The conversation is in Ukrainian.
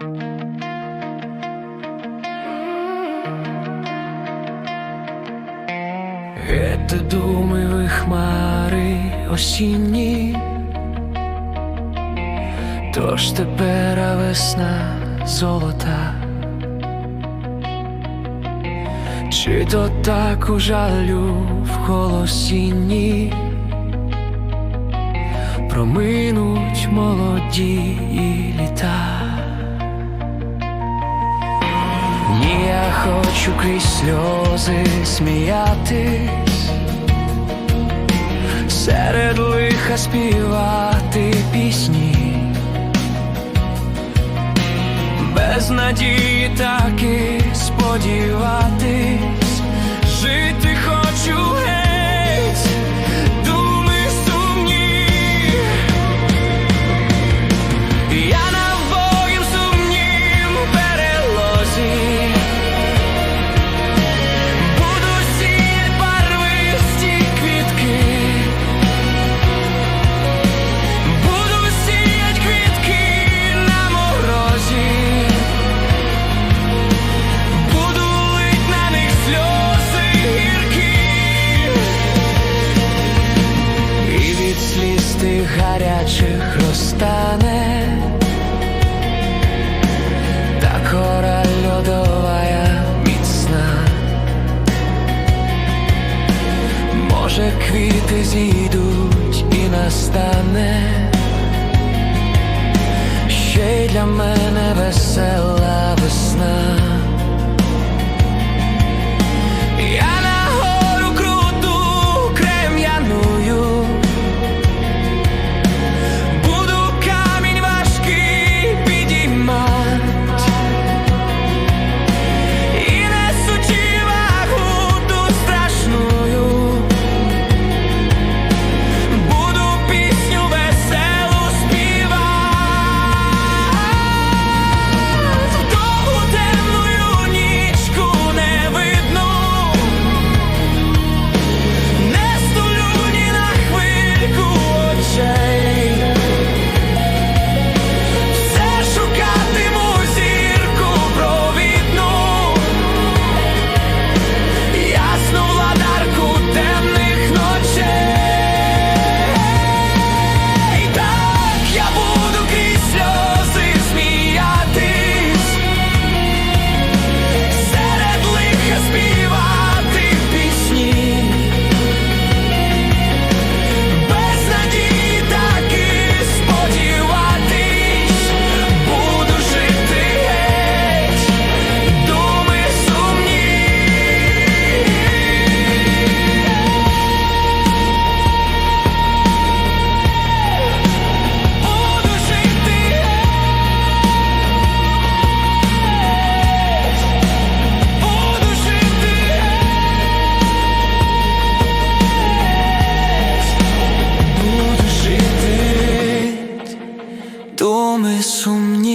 Гете думи хмари осінні, тож тепер весна золота. Чи то так у жалю в холосінні проминуть молоді літа? Я хочу крізь сльози сміятись, серед лиха співати пісні, без надії так і сподіватись, жити хочу тих гарячих розтане та кора льодовая міцна. Може, квіти зійдуть і настане ще й для мене весна. сумні.